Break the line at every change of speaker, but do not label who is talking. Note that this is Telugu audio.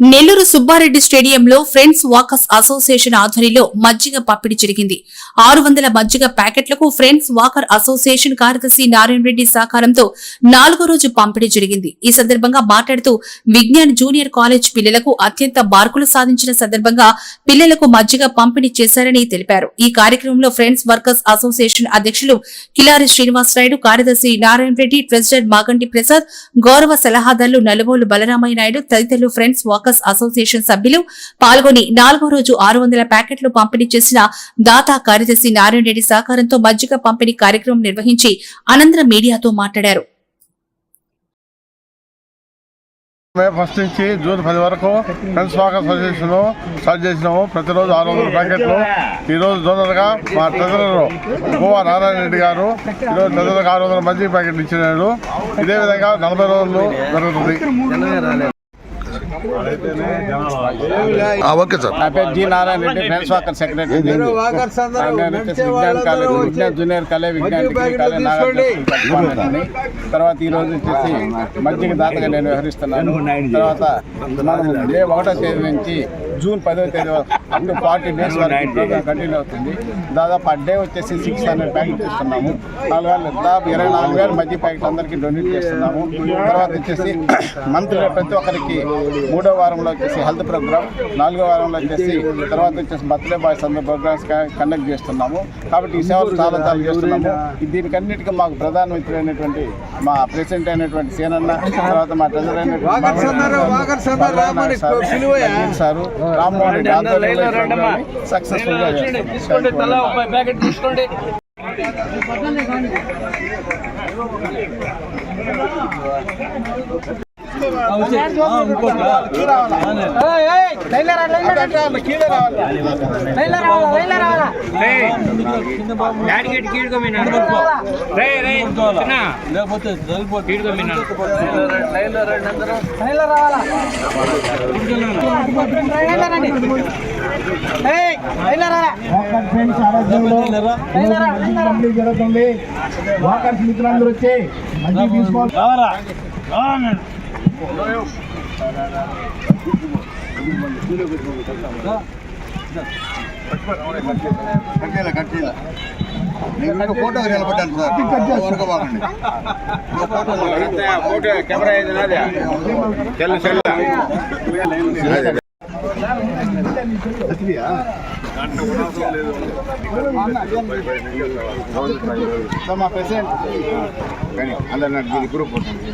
నెల్లూరు సుబ్బారెడ్డి స్టేడియంలో ఫ్రెండ్స్ వాకర్స్ అసోసియేషన్ ఆధ్వర్యంలో మజ్జిగ పంపిణీ జరిగింది. ఆరు వందల మజ్జిగ ప్యాకెట్లకు ఫ్రెండ్స్ వాకర్ అసోసియేషన్ కార్యదర్శి నారాయణ రెడ్డి సహకారంతో నాలుగో రోజు పంపిణీ జరిగింది. ఈ సందర్భంగా మాట్లాడుతూ విజ్ఞాన్ జూనియర్ కాలేజ్ పిల్లలకు అత్యంత మార్కులు సాధించిన సందర్భంగా పిల్లలకు మజ్జిగ పంపిణీ చేశారని తెలిపారు. ఈ కార్యక్రమంలో ఫ్రెండ్స్ వర్కర్స్ అసోసియేషన్ అధ్యక్షులు కిలారి శ్రీనివాసరాయుడు కార్యదర్శి నారాయణ రెడ్డి ప్రెసిడెంట్ మాగంటి ప్రసాద్ గౌరవ సలహాదారులు నలుమూలు బలరామయ్య నాయుడు తదితరులు ఫ్రెండ్స్ వాకర్ వాకర్స్ అసోసియేషన్ సభ్యులు పాల్గొని నాలుగో రోజు ఆరు వందల ప్యాకెట్లు పంపిణీ చేసిన దాతా కార్యదర్శి నారాయణ రెడ్డి సహకారంతో మజ్జిగ పంపిణీ కార్యక్రమం నిర్వహించి అనంతరం మీడియాతో మాట్లాడారు.
మే ఫస్ట్ నుంచి జూన్ పది వరకు ఫ్రెండ్స్ వాక్ అసోసియేషన్ స్టార్ట్ చేసినాము. ప్రతిరోజు ఆరు వందల ప్యాకెట్లు. ఈరోజు జోనర్గా మా ట్రెజరర్ గోవా నారాయణ రెడ్డి గారు ఈరోజు ట్రెజరర్గా ఆరు వందల మంది ప్యాకెట్లు ఇచ్చినాడు ఇదే విధంగా నలభై రోజులు జరుగుతుంది.
Okay sir.
నా పేరు G Narayana Reddy friends walker secretary. Vignan college Vignan junior college Vignan degree college Nagarjuna తర్వాత ఈ రోజు వచ్చేసి మధ్యకి దాతగా నేను వ్యవహరిస్తున్నాను. తర్వాత మే ఒకటో తేదీ నుంచి జూన్ పదో తేదీ అప్ ఫార్టీ డేస్ వరకు ప్రోగ్రామ్ కంటిన్యూ అవుతుంది. దాదాపు ఆ డే వచ్చేసి సిక్స్ హండ్రెడ్ ప్యాకెట్ ఇస్తున్నాము నాలుగు వేలు దాదాపు ఇరవై నాలుగు వేలు మధ్య ప్యాకెట్ అందరికీ డొనేట్ చేస్తున్నాము. తర్వాత వచ్చేసి మంత్లీ ప్రతి ఒక్కరికి మూడో వారంలో వచ్చేసి హెల్త్ ప్రోగ్రామ్ నాలుగో వారంలో వచ్చేసి తర్వాత వచ్చేసి బర్త్డే బాయ్స్ అందరూ ప్రోగ్రామ్స్ కండక్ట్ చేస్తున్నాము. కాబట్టి ఈ సేవలు చాలా చాలా చేస్తున్నాము. దీనికన్నిటికీ మాకు ప్రధానమంత్రి అయినటువంటి మా ప్రెసిడెంట్ అయినటువంటి సేనన్న తర్వాత మా ట్రెజర్ అయినటువంటి సారు రామ్మోహన్ రెడ్డి ఆధ్వర్యంలో సక్సెస్ఫుల్గా.
లేకపోతే
జరుగుతుంది. వాకర్స్ మిత్రులందరూ వచ్చి మంచి తీసుకోవాలి
ఫోటో నిలబడ్డాను సార్ వరకు బాగండి
సో మా ప్రెసిడెంట్
కానీ అందరు నాకు దీని గ్రూప్ ఉంటుంది